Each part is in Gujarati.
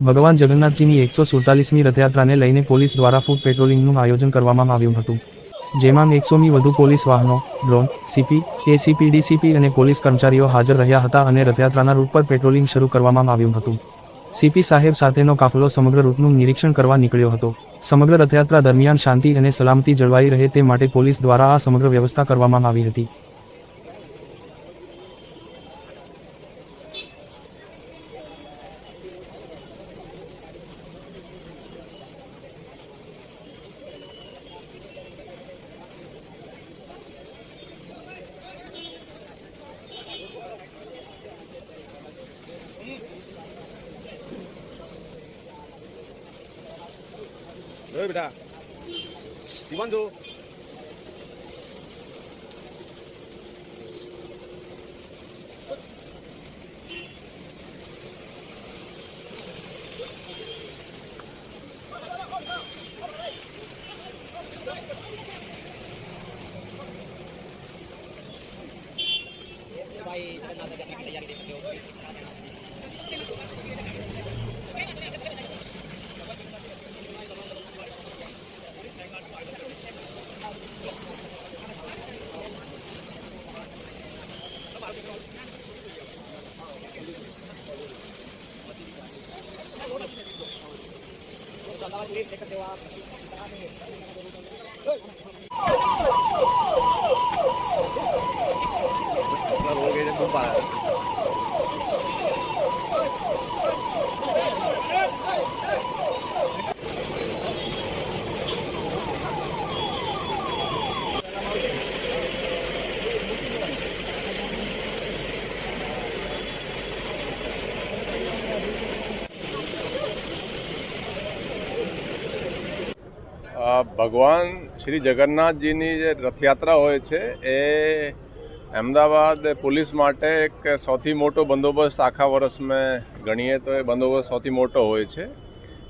ભગવાન જગન્નાથજીની એકસો સુડતાલીસમી રથયાત્રાને લઈને પોલીસ દ્વારા ફૂડ પેટ્રોલિંગનું આયોજન કરવામાં આવ્યું હતું. જેમાં એકસોમી વધુ પોલીસ વાહનો, ડ્રોન, સીપી, એસીપી, ડીસીપી અને પોલીસ કર્મચારીઓ હાજર રહ્યા હતા અને રથયાત્રાના રૂટ પર પેટ્રોલિંગ શરૂ કરવામાં આવ્યું હતું. સીપી સાહેબ સાથેનો કાફલો સમગ્ર રૂટનું નિરીક્ષણ કરવા નીકળ્યો હતો. સમગ્ર રથયાત્રા દરમિયાન શાંતિ અને સલામતી જળવાઈ રહે તે માટે પોલીસ દ્વારા આ સમગ્ર વ્યવસ્થા કરવામાં આવી હતી. 왜 બેટા हो ભગવાન શ્રી જગન્નાથજીની જે રથયાત્રા હોય છે, એ અમદાવાદ પોલીસ માટે એક સૌથી મોટો બંદોબસ્ત આખા વર્ષમાં ગણીએ તો એ બંદોબસ્ત સૌથી મોટો હોય છે.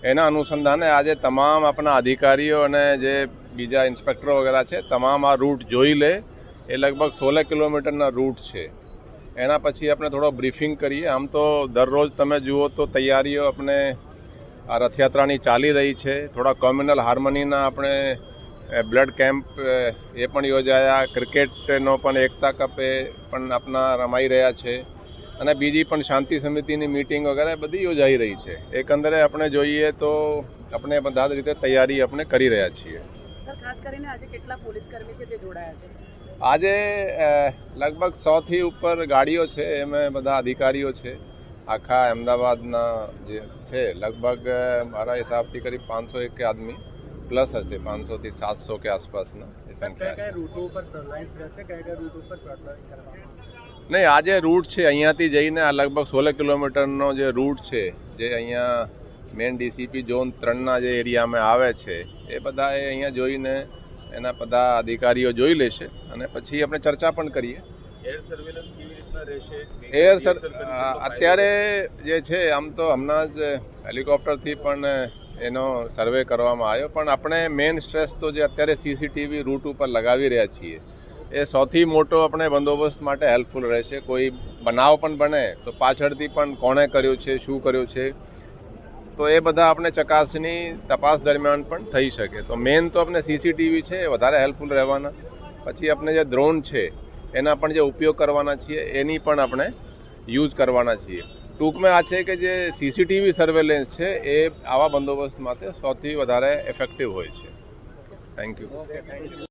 એના અનુસંધાને આજે તમામ આપણા અધિકારીઓ અને જે બીજા ઇન્સ્પેક્ટરો વગેરે છે, તમામ આ રૂટ જોઈ લે, એ લગભગ સોળ કિલોમીટરના રૂટ છે. એના પછી આપણે થોડો બ્રીફિંગ કરીએ. આમ તો દરરોજ તમે જુઓ તો તૈયારીઓ આપણે આ રથયાત્રાની ચાલી રહી છે. થોડા કોમ્યુનલ હાર્મનીના આપણે બ્લડ કેમ્પ એ પણ યોજાયા. ક્રિકેટનો પણ એકતા કપ એ પણ આપણા રમાઈ રહ્યા છે. અને બીજી પણ શાંતિ સમિતિની મીટિંગ વગેરે બધી યોજાઈ રહી છે. એકંદરે આપણે જોઈએ તો આપણે બધા જ રીતે તૈયારી આપણે કરી રહ્યા છીએ. આજે કેટલા પોલીસ કર્મી છે તે જોડાયા છે? આજે અ, લગભગ સોથી ઉપર ગાડીઓ છે. એમાં બધા અધિકારીઓ છે. આખા અમદાવાદના જે છે લગભગ મારા હિસાબથી કરીબ પાંચસો એક આદમી પ્લસ હશે પાંચસોથી સાતસો કે આસપાસના એ સંખ્યા નહીં આ જે રૂટ છે અહીંયાથી જઈને આ લગભગ સોળ કિલોમીટરનો જે રૂટ છે જે અહીંયા મેઇન ડીસીપી ઝોન ત્રણના જે એરિયામાં આવે છે એ બધા એ અહીંયા જોઈને એના બધા અધિકારીઓ જોઈ લેશે અને પછી આપણે ચર્ચા પણ કરીએ. એર સર અત્યારે જે છે આમ તો હમણાં જ હેલિકોપ્ટરથી પણ એનો સર્વે કરવામાં આવ્યો. પણ આપણે મેઇન સ્ટ્રેસ તો જે અત્યારે સીસીટીવી રૂટ ઉપર લગાવી રહ્યા છીએ એ સૌથી મોટો આપણે બંદોબસ્ત માટે હેલ્પફુલ રહેશે. કોઈ બનાવ પણ બને તો પાછળથી પણ કોણે કર્યો છે શું કર્યું છે તો એ બધા આપણે ચકાસણી તપાસ દરમિયાન પણ થઈ શકે. તો મેઇન તો આપણે સીસીટીવી છે એ વધારે હેલ્પફુલ રહેવાના. પછી આપણે જે ડ્રોન છે એના પણ જે ઉપયોગ કરવાના છીએ, એની પણ આપણે યુઝ કરવાના છીએ. ટૂંકમાં આ છે કે જે સીસીટીવી સર્વેલન્સ છે, એ આવા બંદોબસ્ત માટે સૌથી વધારે ઇફેક્ટિવ હોય છે. Thank you